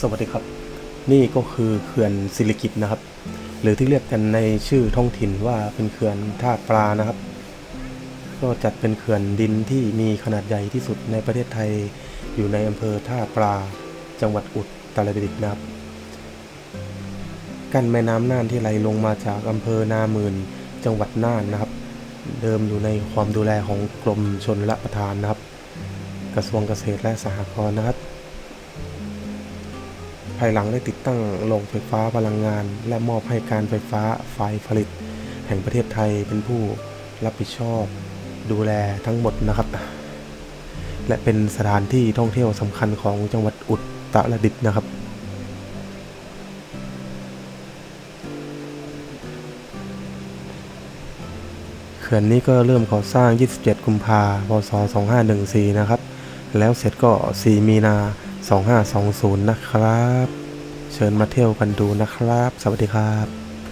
สวัสดีครับ นี่ก็คือเขื่อนศิริกิตนะครับ หรือที่เรียกกันในชื่อท้องถิ่นว่าเป็นเขื่อนท่าปลานะครับ ก็จัดเป็นเขื่อนดินที่มีขนาดใหญ่ที่สุดในประเทศไทย อยู่ในอำเภอท่าปลา จังหวัดอุตรดิตถ์นะครับ กั้นแม่น้ำน่านที่ไหลลงมาจากอำเภอนาหมื่น จังหวัดน่านนะครับ เดิมอยู่ในความดูแลของกรมชนละประทานนะครับ กระทรวงเกษตรและสหกรณ์นะครับ ภายหลังได้ติดตั้งโรงไฟฟ้าพลังงาน และมอบให้การไฟฟ้าฝ่ายผลิต แห่งประเทศไทยเป็นผู้รับผิดชอบ ดูแลทั้งหมดนะครับ และเป็นสถานที่ท่องเที่ยวสำคัญของจังหวัดอุตรดิตถ์นะครับเขื่อนนี้ก็เริ่มก่อสร้าง 27 กุมภาพศ 2514 นะครับ แล้วเสร็จก็ 4 มีนา 2520 นะครับ เชิญมาเที่ยวกันดูนะครับ สวัสดีครับ